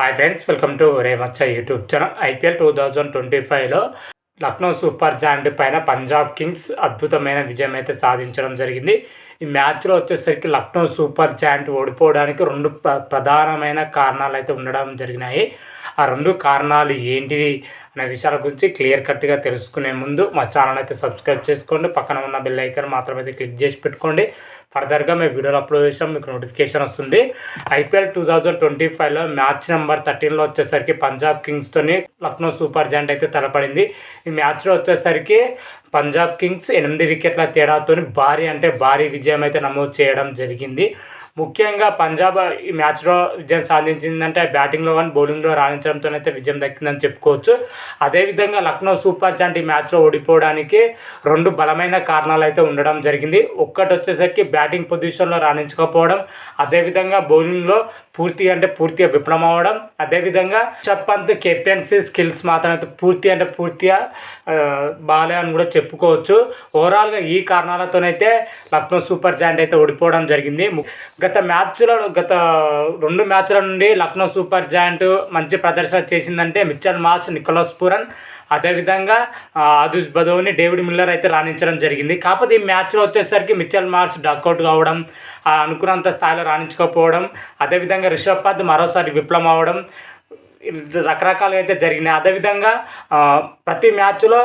Hi friends welcome to Remachcha YouTube channel IPL two thousand twenty ఫైవ్లో Lucknow super joint పైన Punjab Kings అద్భుతమైన విజయం అయితే సాధించడం జరిగింది. ఈ మ్యాచ్లో వచ్చేసరికి లక్నో సూపర్ జాయింట్ ఓడిపోవడానికి రెండు ప్ర ప్రధానమైన కారణాలు అయితే ఉండడం జరిగినాయి. ఆ రెండు కారణాలు ఏంటిది అనే విషయాల గురించి క్లియర్ కట్గా తెలుసుకునే ముందు మా ఛానల్ అయితే సబ్స్క్రైబ్ చేసుకోండి. పక్కన ఉన్న బెల్ ఐకన్ అయితే క్లిక్ చేసి పెట్టుకోండి. ఫర్దర్గా మేము వీడియోలు అప్లోడ్ చేసాం మీకు నోటిఫికేషన్ వస్తుంది. ఐపీఎల్ టూ థౌజండ్ ట్వంటీ ఫైవ్లో మ్యాచ్ నెంబర్ థర్టీన్లో వచ్చేసరికి పంజాబ్ కింగ్స్తోని లక్నో సూపర్ జాయింట్ అయితే తలపడింది. ఈ మ్యాచ్లో వచ్చేసరికి పంజాబ్ కింగ్స్ ఎనిమిది వికెట్ల తేడాతో భారీ అంటే భారీ విజయం అయితే నమోదు చేయడం జరిగింది. ముఖ్యంగా పంజాబ్ ఈ మ్యాచ్లో విజయం సాధించిందంటే బ్యాటింగ్లో కానీ బౌలింగ్లో రాణించడంతో అయితే విజయం దక్కిందని చెప్పుకోవచ్చు. అదేవిధంగా లక్నో సూపర్ జాంట్ ఈ మ్యాచ్లో ఓడిపోవడానికి రెండు బలమైన కారణాలు అయితే ఉండడం జరిగింది. ఒక్కటి వచ్చేసరికి బ్యాటింగ్ పొజిషన్లో రాణించకపోవడం అదేవిధంగా బౌలింగ్లో పూర్తి అంటే పూర్తిగా విఫలం అవ్వడం అదేవిధంగా రిషబ్ పంత్ కెప్టెన్సీ స్కిల్స్ మాత్రం అయితే పూర్తి అంటే పూర్తిగా బాలే అని కూడా చెప్పుకోవచ్చు. ఓవరాల్గా ఈ కారణాలతోనైతే లక్నో సూపర్ జాయింట్ అయితే ఓడిపోవడం జరిగింది. గత మ్యాచ్లో గత రెండు మ్యాచ్ల నుండి లక్నో సూపర్ జాయింట్ మంచి ప్రదర్శన చేసిందంటే మిచ్చల్ మార్చ్ నికోలస్ పూరన్. అదేవిధంగా ఆదుష్ బదోని డేవిడ్ మిల్లర్ అయితే రాణించడం జరిగింది. కాకపోతే ఈ మ్యాచ్లో వచ్చేసరికి మిచ్చల్ మార్చ్ డక్అవుట్ కావడం అనుకున్నంత స్థాయిలో రాణించకపోవడం అదేవిధంగా రిషబ్ పంత్ మరోసారి విప్లవం అవ్వడం రకరకాలుగా అయితే జరిగినాయి. అదేవిధంగా ప్రతి మ్యాచ్లో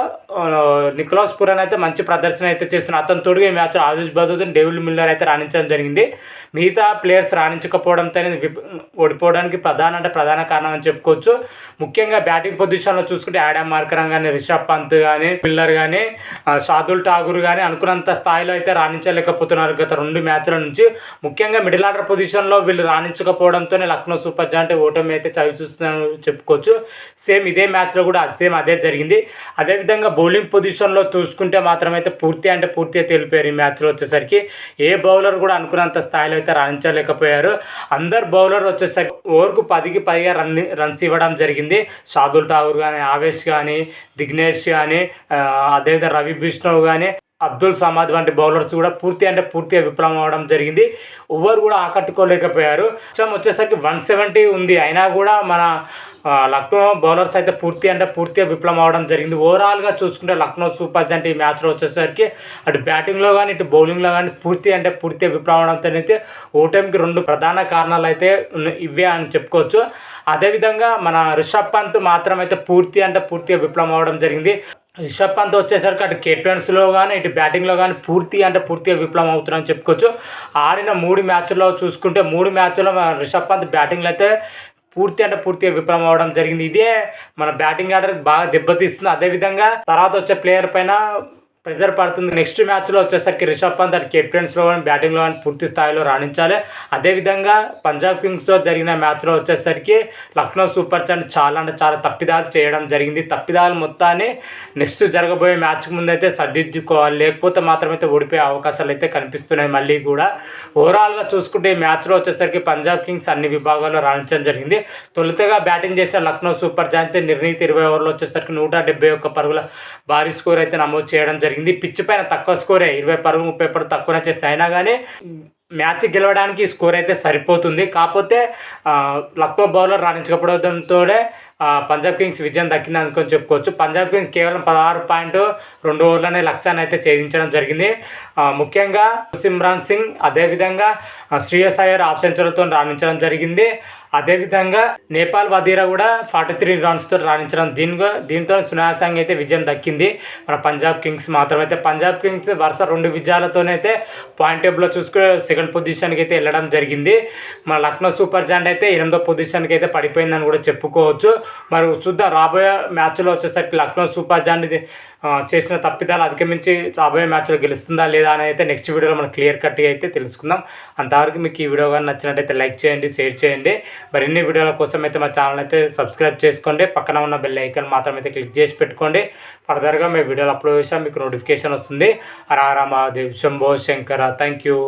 నికోలాస్ పురన్ అయితే మంచి ప్రదర్శన అయితే చేస్తున్నారు. అతను తోడుగా ఈ మ్యాచ్లో ఆజుజ్ బదూద్ డేవిడ్ మిల్లర్ అయితే రాణించడం జరిగింది. మిగతా ప్లేయర్స్ రాణించకపోవడంతో ఓడిపోవడానికి ప్రధాన అంటే ప్రధాన కారణం అని చెప్పుకోవచ్చు. ముఖ్యంగా బ్యాటింగ్ పొజిషన్లో చూసుకుంటే యాడమ్ మార్కరం కానీ రిషబ్ పంత్ కానీ మిల్లర్ కానీ షాదుల్ ఠాగూర్ కానీ అనుకున్నంత స్థాయిలో అయితే రాణించలేకపోతున్నారు గత రెండు మ్యాచ్ల నుంచి. ముఖ్యంగా మిడిల్ ఆర్డర్ పొజిషన్లో వీళ్ళు రాణించకపోవడంతోనే లక్నో సూపర్ జాయింట్ ఓటమి అయితే చవి చూస్తున్నారు చెప్పుకోవచ్చు. సేమ్ ఇదే మ్యాచ్లో కూడా సేమ్ అదే జరిగింది. అదేవిధంగా బౌలింగ్ పొజిషన్లో చూసుకుంటే మాత్రమైతే పూర్తి అంటే పూర్తిగా తెలిపారు ఈ మ్యాచ్లో వచ్చేసరికి. ఏ బౌలర్ కూడా అనుకున్నంత స్థాయిలో అయితే రాణించలేకపోయారు. అందరు బౌలర్ వచ్చేసరికి ఓవర్కు పదికి పదిగా రన్ రన్స్ ఇవ్వడం జరిగింది. షాదుల్ ఠాగూర్ కానీ ఆవేష్ కానీ దిగ్నేష్ కానీ అదేవిధంగా రవి బిష్ణవ్ కానీ అబ్దుల్ సమాద్ వంటి బౌలర్స్ కూడా పూర్తి అంటే పూర్తిగా విఫలం అవడం జరిగింది. ఎవరు కూడా ఆకట్టుకోలేకపోయారు. వచ్చేసరికి వన్ సెవెంటీ ఉంది. అయినా కూడా మన లక్నో బౌలర్స్ అయితే పూర్తి అంటే పూర్తిగా విఫలం అవడం జరిగింది. ఓవరాల్గా చూసుకుంటే లక్నో సూపర్ జంట్ ఈ మ్యాచ్లో వచ్చేసరికి అటు బ్యాటింగ్లో కానీ ఇటు బౌలింగ్లో కానీ పూర్తి అంటే పూర్తిగా విఫలం అవడంతో అయితే ఓటమికి రెండు ప్రధాన కారణాలు అయితే ఇవే అని చెప్పుకోవచ్చు. అదేవిధంగా మన రిషబ్ పంత్ మాత్రం అయితే పూర్తి అంటే పూర్తిగా విఫలం అవడం జరిగింది. రిషబ్ పంత్ వచ్చేసరికి అటు కెప్టెన్స్లో కానీ ఇటు బ్యాటింగ్లో కానీ పూర్తి అంటే పూర్తిగా విప్లవం అవుతున్నారని చెప్పుకోవచ్చు. ఆడిన మూడు మ్యాచ్ల్లో చూసుకుంటే మూడు మ్యాచ్లో రిషబ్ పంత్ బ్యాటింగ్లో అయితే పూర్తి అంటే పూర్తిగా విఫలం అవ్వడం జరిగింది. ఇదే మన బ్యాటింగ్ ఆర్డర్ బాగా దెబ్బతీస్తుంది. అదేవిధంగా తర్వాత వచ్చే ప్లేయర్ పైన ప్రెజర్ పడుతుంది. నెక్స్ట్ మ్యాచ్లో వచ్చేసరికి రిషబ్ పంత్ అటు కెప్టెన్స్లో కానీ బ్యాటింగ్లో కానీ పూర్తి స్థాయిలో రాణించాలి. అదేవిధంగా పంజాబ్ కింగ్స్తో జరిగిన మ్యాచ్లో వచ్చేసరికి లక్నో సూపర్ చాన్ చాలా అంటే చాలా తప్పిదాలు చేయడం జరిగింది. తప్పిదాలు మొత్తాన్ని నెక్స్ట్ జరగబోయే మ్యాచ్ ముందైతే సర్దిద్దుకోవాలి. లేకపోతే మాత్రమైతే ఓడిపోయే అవకాశాలు అయితే కనిపిస్తున్నాయి మళ్ళీ కూడా. ఓవరాల్గా చూసుకుంటే ఈ మ్యాచ్లో వచ్చేసరికి పంజాబ్ కింగ్స్ అన్ని విభాగాల్లో రాణించడం జరిగింది. తొలుతగా బ్యాటింగ్ చేసిన లక్నో సూపర్ జాయింట్ నిర్ణీత ఇరవై ఓవర్లో వచ్చేసరికి నూట డెబ్బై ఒక్క పరుగుల భారీ స్కోర్ అయితే నమోదు చేయడం జరిగింది. జరిగింది పిచ్ పైన తక్కువ స్కోరే ఇరవై పరుగు ముప్పై పరుగు తక్కువనే చేస్తే అయినా కానీ మ్యాచ్ గెలవడానికి స్కోర్ అయితే సరిపోతుంది. కాకపోతే లక్నో బౌలర్ రాణించకపోవడంతో పంజాబ్ కింగ్స్ విజయం దక్కింది అనుకొని చెప్పుకోవచ్చు. పంజాబ్ కింగ్స్ కేవలం పదహారు పాయింట్ రెండు ఓవర్లనే లక్ష్యాన్ని అయితే ఛేదించడం జరిగింది. ముఖ్యంగా సిమ్రాన్ సింగ్ అదేవిధంగా శ్రేయస్ అయ్యర్ ఆఫ్ సెంచరీతో రాణించడం జరిగింది. అదేవిధంగా నేపాల్ వదీరా కూడా ఫార్టీ త్రీ రన్స్తో రాణించడం. దీనిగా దీంతో సునాయాసంగా అయితే విజయం దక్కింది. మన పంజాబ్ కింగ్స్ మాత్రం అయితే పంజాబ్ కింగ్స్ వరుస రెండు విజయాలతోనైతే పాయింట్ టేబుల్లో చూసుకుని సెకండ్ పొజిషన్కి అయితే వెళ్ళడం జరిగింది. మన లక్నో సూపర్ జాండ్ అయితే ఎనిమిదో పొజిషన్కి అయితే పడిపోయిందని కూడా చెప్పుకోవచ్చు. మరి చూద్దాం. రాబోయే మ్యాచ్లో వచ్చేసరికి లక్నో సూపర్ జాండ్ చేసిన తప్పిదాలు అధిగమించి రాబోయే మ్యాచ్లో గెలుస్తుందా లేదా అని అయితే నెక్స్ట్ వీడియోలో మనం క్లియర్ కట్గా అయితే తెలుసుకుందాం. అంతవరకు మీకు ఈ వీడియో కానీ నచ్చినట్టయితే లైక్ చేయండి షేర్ చేయండి. మరిన్ని వీడియోల కోసం అయితే మా ఛానల్ అయితే సబ్స్క్రైబ్ చేసుకోండి. పక్కన ఉన్న బెల్ ఐకన్ మాత్రం అయితే క్లిక్ చేసి పెట్టుకోండి. ఫర్దర్గా మేము వీడియోలు అప్లోడ్ చేసాం మీకు నోటిఫికేషన్ వస్తుంది. రారా మహాదేవ్ శంభో శంకర థ్యాంక్ యూ